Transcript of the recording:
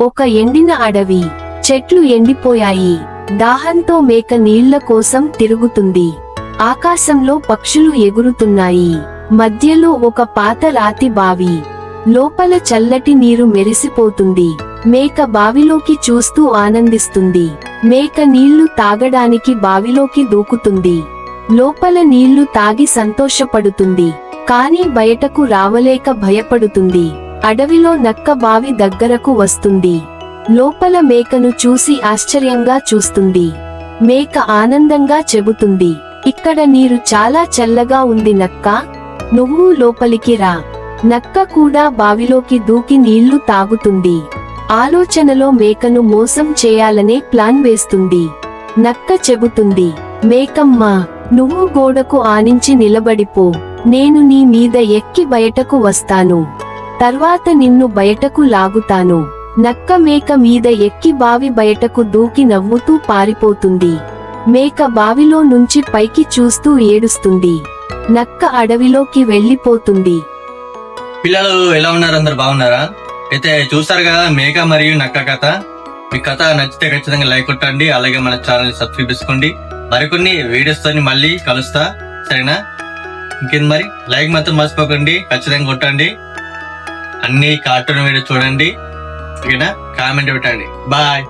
ఒక ఎండిన అడవి. చెట్లు ఎండిపోయాయి. దాహంతో మేక నీళ్ళ కోసం తిరుగుతుంది. ఆకాశంలో పక్షులు ఎగురుతున్నాయి. మధ్యలో ఒక పాత రాతి బావి. లోపల చల్లటి నీరు మెరిసిపోతుంది. మేక బావిలోకి చూస్తూ ఆనందిస్తుంది. మేక నీళ్ళు తాగడానికి బావిలోకి దూకుతుంది. లోపల నీళ్ళు తాగి సంతోషపడుతుంది. కానీ బయటకు రావలేక భయపడుతుంది. అడవిలో నక్క బావి దగ్గరకు వస్తుంది. లోపల మేకను చూసి ఆశ్చర్యంగా చూస్తుంది. మేక ఆనందంగా చెబుతుంది. ఇక్కడ నీరు చాలా చల్లగా ఉంది నక్క. నువ్వు లోపలికి రా నక్క కూడా బావిలోకి దూకి నీళ్ళు తాగుతుంది. ఆలోచనలో మేకను మోసం చేయాలనే ప్లాన్ వేస్తుంది. నక్క చెబుతుంది మేకమ్మ నువ్వు గోడకు ఆనించి నిలబడిపో. నేను నీ మీద ఎక్కి బయటకు వస్తాను. తర్వాత నిన్ను బయటకు లాగుతాను. నక్క మేక మీద ఎక్కి బావి బయటకు దూకి నవ్వుతూ పారిపోతుంది. మేక బావిలో నుంచి పైకి చూస్తూ ఏడుస్తుంది. నక్క అడవిలోకి వెళ్ళిపోతుంది. పిల్లలు ఎలా ఉన్నారు? అందరు బాగున్నారా? అయితే చూస్తారు కదా మేక మరియు నక్క కథ. మీ కథ నచ్చితే ఖచ్చితంగా లైక్ కొట్టండి అలాగే మన ఛానల్ సబ్స్క్రైబ్ చేసుకోండి. మరికొన్ని వీడియోస్ మళ్ళీ కలుస్తా. సరేనా? ఇంకేంది మరి? లైక్ మాత్రం మర్చిపోకండి ఖచ్చితంగా కొట్టండి. అన్ని కార్టూన్ వీడియో చూడండి. ఓకేనా? కామెంట్ పెట్టండి. బాయ్